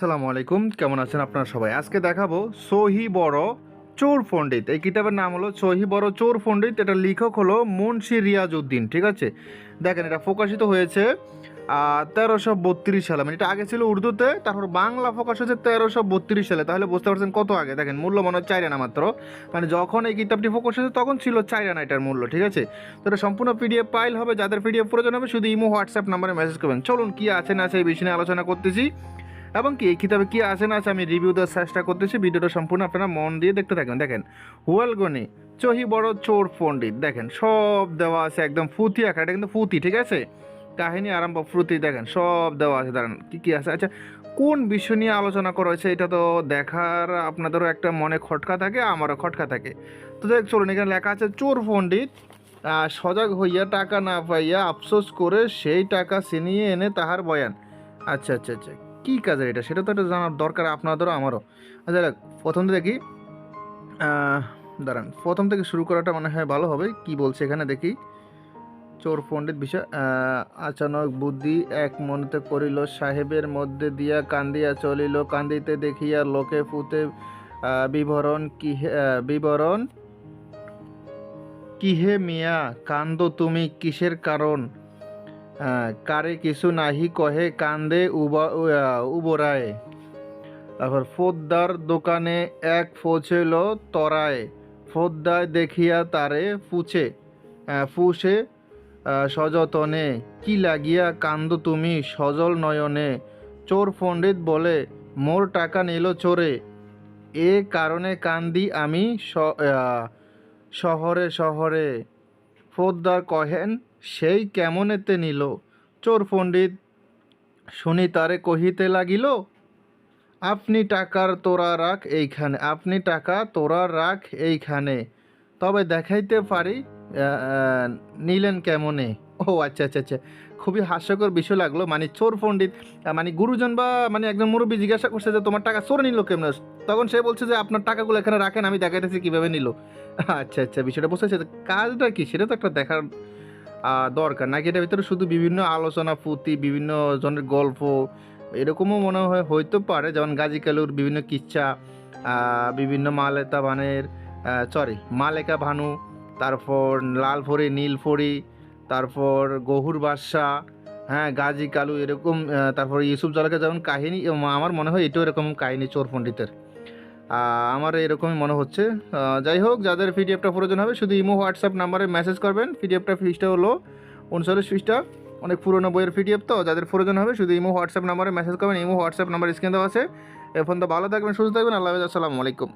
আসসালামু আলাইকুম। কেমন আছেন আপনারা সবাই? আজকে দেখাবো সহি বড় চোর পণ্ডিত। এই কিতাবের নাম হলো সহি বড় চোর পণ্ডিত। এটা লেখক হলো মুন্সি রিয়াজ উদ্দিন ঠিক আছে? দেখেন, এটা প্রকাশিত হয়েছে তেরোশো বত্রিশ সালে। মানে এটা আগে ছিল উর্দুতে, তারপর বাংলা প্রকাশ হয়েছে তেরোশো বত্রিশ সালে। তাহলে বুঝতে পারছেন কত আগে? দেখেন, মূল্য মনে হয় চার আনা মাত্র। মানে যখন এই কিতাবটি প্রকাশ হয়েছে, তখন ছিল চার আনা এটার মূল্য, ঠিক আছে? তো এটা সম্পূর্ণ পিডিএফ ফাইল হবে। যাদের পিডিএফ প্রয়োজন হবে, শুধু ইমো, হোয়াটসঅ্যাপ নাম্বারে মেসেজ করবেন। চলুন, কি আছে না আছে এই বিষয়ে নিয়ে আলোচনা করতেছি। এবং কি এই কিতাবে কি আছে না আছে আমি রিভিউ দেওয়ার চেষ্টা করতেছি, ভিডিওটা সম্পূর্ণ আপনারা মন দিয়ে দেখতে থাকবেন দেখেন, হুয়ালগনি, চহি বড় চোর পণ্ডিত, দেখেন, সব দেওয়া আছে একদম ফুতি আঁকা এটা কিন্তু ফুতি, ঠিক আছে? কাহিনী আরম্ভ ফুতি, দেখেন, সব দেওয়া আছে, দাঁড়ান, কি কি আছে? আচ্ছা কোন বিষয় নিয়ে আলোচনা করা হয়েছে, এটা তো দেখার আপনাদেরও একটা মনে খটকা থাকে, আমারও খটকা থাকে। তো দেখ চলুন, এখানে লেখা আছে, চোর পণ্ডিত সজাগ হইয়া টাকা না পাইয়া আফসোস করে সেই টাকা ছিনিয়ে এনে তাহার বয়ান। আচ্ছা আচ্ছা আচ্ছা কী কাজের এটা? সেটা তো একটা জানার দরকার আপনাদেরও, আমারও। আচ্ছা প্রথম দেখি দাঁড়ান, প্রথম থেকে শুরু করাটা মনে হয় ভালো হবে। কি বলছে এখানে দেখি। চোর পণ্ডিত বিষয় আচানক বুদ্ধি এক মনতে করিল, সাহেবের মধ্যে দিয়া কান্দিয়া চলিল, কান্দিতে দেখিয়া লোকে ফুতে বিবরণ কি বিবরণ কিহে মিয়া, কান্দ তুমি কিসের কারণ? কারে কিছু নাহি কহে, কান্দে উবা উবরায়। তারপর ফোদ্দার দোকানে এক পৌঁছিল তরায়। ফোদ্দায় দেখিয়া তারে ফুছে ফুসে সযতনে। কি লাগিয়া কান্দ তুমি সজল নয়নে? চোর পণ্ডিত বলে, মোর টাকা নিল চোরে। এ কারণে কান্দি আমি শহরে শহরে। ফোদ্দার কহেন সেই কেমনেতে নিল? চোর পণ্ডিত, শুনি তারে কহিতে লাগিল, আপনি টাকার তোরা রাখ এইখানে, আপনি টাকা তোরা রাখ এইখানে। তবে দেখাইতে পারি নিলেন কেমনে? ও আচ্ছা আচ্ছা আচ্ছা। খুবই হাস্যকর বিষয় লাগল। মানে চোর পণ্ডিত মানে গুরুজন বা মানে একজন মুরব্বী জিজ্ঞাসা করছে যে, তোমার টাকা চোর নিল কেমন? তখন সে বলছে যে, আপনার টাকাগুলো এখানে রাখেন, আমি দেখাইতেছি কীভাবে নিল? আচ্ছা আচ্ছা বিষয়টা বুঝতে পারছি কাজটা কি? সেটা তো একটা দেখার দরকার। নাকি এটার ভিতরে শুধু বিভিন্ন আলোচনা পুঁতি, বিভিন্ন জনের গল্প, এরকমও মনে হয়, হইতে পারে। যেমন গাজী কালুর বিভিন্ন কিচ্ছা বিভিন্ন মালেতা বানের সরি মালেকা ভানু, তারপর লাল ফড়ি নীল ফড়ি তারপর গহুর বাদশাহ হ্যাঁ গাজী কালু এরকম তারপর ইউসুফ জলকে যেমন কাহিনী, আমার মনে হয় এটাও এরকম কাহিনী চোর পণ্ডিতের। আমার এরকমই মনে হচ্ছে। যাই হোক, যাদের পিডিএফটা প্রয়োজন হবে, শুধু ইমো, হোয়াটসঅ্যাপ নাম্বারে মেসেজ করবেন। পিডিএফটা ফিসটা হলো উনচল্লিশ ফিসটা অনেক পুরোনো বইয়ের পিডিএফ তো, যাদের প্রয়োজন হবে, শুধু ইমো, হোয়াটসঅ্যাপ নাম্বারে মেসেজ করবেন। ইমো, হোয়াটসঅ্যাপ নাম্বার স্ক্রিন দেওয়া আছে। এখন তো ভালো থাকবেন, সুস্থ থাকবেন। আল্লাহ আসসালামু আলাইকুম।